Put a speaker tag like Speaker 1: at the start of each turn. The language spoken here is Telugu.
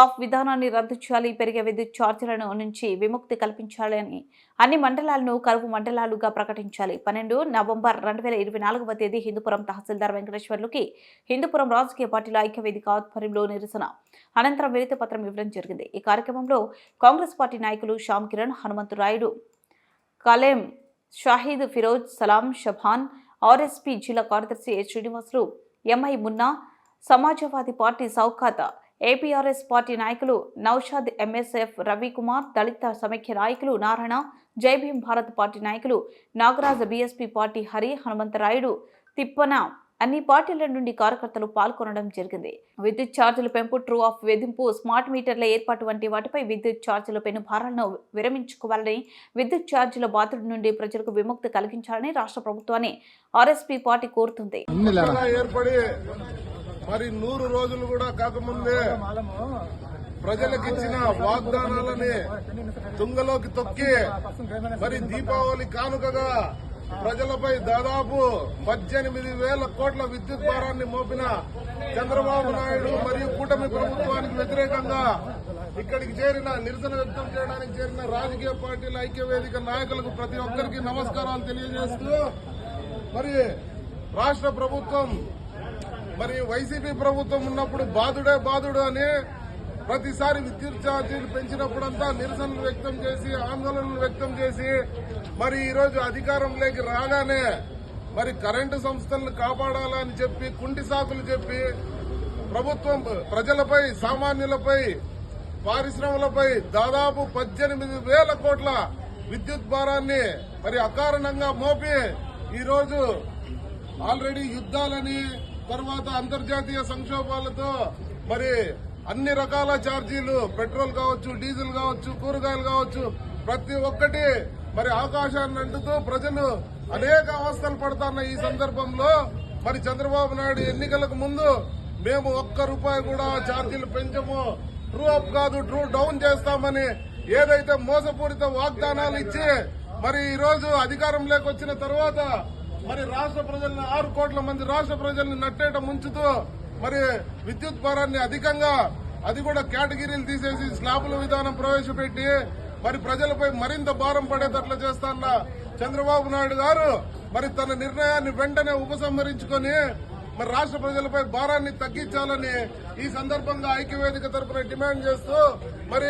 Speaker 1: ఆఫ్ విధానాన్ని రద్దు చేయాలి పెరిగే విద్యుత్ ఛార్జీలను నుంచి విముక్తి కల్పించాలని అన్ని మండలాలను కరువు మండలాలుగా ప్రకటించాలి. పన్నెండు నవంబర్ రెండు వేల ఇరవై నాలుగవ తేదీ హిందూపురం తహసీల్దార్ వెంకటేశ్వర్లకి హిందూపురం రాజకీయ పార్టీల ఐక్యవేదిక ఆధ్వర్యంలో నిరసన. అనంతరం వినతి పత్రం ఇవ్వడం జరిగింది. ఈ కార్యక్రమంలో కాంగ్రెస్ పార్టీ నాయకులు శ్యామ్ కిరణ్ హనుమంతు రాయుడు కలేం షాహీద్ ఫిరోజ్ సలాం షభాన్ ఆర్ఎస్పీ జిల్లా కార్యదర్శి S Srinivasulu MI Munna Samajwadi party సౌఖాత APRS party నాయకులు నౌషాద్ ఎంఎస్ఎఫ్ రవికుమార్ దళిత సమైక్య నాయకులు నారాయణ జైభీం భారత్ పార్టీ నాయకులు నాగరాజ్ బీఎస్పీ పార్టీ హరి హనుమంతరాయుడు తిప్పన అన్ని పార్టీల నుండి కార్యకర్తలు పాల్గొనడం జరిగింది. విద్యుత్ ఛార్జీల పెంపు ట్రూ ఆఫ్ వేధింపు స్మార్ట్ మీటర్ల ఏర్పాటు వంటి వాటిపై విద్యుత్ ఛార్జీల పెను భారాలను విరమించుకోవాలని విద్యుత్ ఛార్జీల బాధల నుండి ప్రజలకు విముక్తి కలిగించాలని రాష్ట్ర ప్రభుత్వాన్ని ఆర్ఎస్పీ పార్టీ కోరుతుంది.
Speaker 2: మరి నూరు రోజులు కూడా కాకముందే ప్రజలకు ఇచ్చిన వాగ్దానాలని తుంగలోకి తొక్కి మరి దీపావళి కానుకగా ప్రజలపై దాదాపు పద్దెనిమిది వేల కోట్ల విద్యుత్ భారాన్ని మోపిన చంద్రబాబు నాయుడు మరియు కూటమి ప్రభుత్వానికి వ్యతిరేకంగా ఇక్కడికి చేరిన నిరసన వ్యక్తం చేయడానికి చేరిన రాజకీయ పార్టీల ఐక్య వేదిక నాయకులకు ప్రతి ఒక్కరికి నమస్కారాలు తెలియజేస్తూ మరి రాష్ట్ర ప్రభుత్వం మరి వైసీపీ ప్రభుత్వం ఉన్నప్పుడు బాధుడే బాధుడు అని ప్రతిసారి విద్యుత్ ఛార్జీలు పెంచినప్పుడంతా నిరసనలు వ్యక్తం చేసి ఆందోళనలు వ్యక్తం చేసి మరి ఈరోజు అధికారంలోకి రాగానే మరి కరెంటు సంస్థలను కాపాడాలని చెప్పి కుంటి సాకులు చెప్పి ప్రభుత్వం ప్రజలపై సామాన్యులపై పారిశ్రమలపై దాదాపు పద్దెనిమిది వేల కోట్ల విద్యుత్ భారాన్ని మరి అకారణంగా మోపి ఈరోజు ఆల్రెడీ యుద్ధాలని తర్వాత అంతర్జాతీయ సంక్షోభాలతో మరి అన్ని రకాల ఛార్జీలు పెట్రోల్ కావచ్చు డీజిల్ కావచ్చు కూరగాయలు కావచ్చు ప్రతి ఒక్కటి మరి ఆకాశాన్ని అంటుతూ ప్రజలు అనేక అవస్థలు పడుతున్న ఈ సందర్భంలో మరి చంద్రబాబు నాయుడు ఎన్నికలకు ముందు మేము ఒక్క రూపాయి కూడా ఛార్జీలు పెంచము. ట్రూ అప్ కాదు ట్రూ డౌన్ చేస్తామని ఏదైతే మోసపూరిత వాగ్దానాలు ఇచ్చి మరి ఈరోజు అధికారంలోకి వచ్చిన తర్వాత మరి రాష్ట్ర ప్రజలను ఆరు కోట్ల మంది రాష్ట్ర ప్రజల్ని నట్టేట ముంచుతూ మరి విద్యుత్ భారాన్ని అధికంగా అది కూడా కేటగిరీలు తీసేసి స్లాబుల విధానం ప్రవేశపెట్టి మరి ప్రజలపై మరింత భారం పడేటట్లు చేస్తాన్న చంద్రబాబు నాయుడు గారు మరి తన నిర్ణయాన్ని వెంటనే ఉపసంహరించుకొని మరి రాష్ట్ర ప్రజలపై భారాన్ని తగ్గించాలని ఈ సందర్భంగా ఐక్యవేదిక తరఫున డిమాండ్ చేస్తూ మరి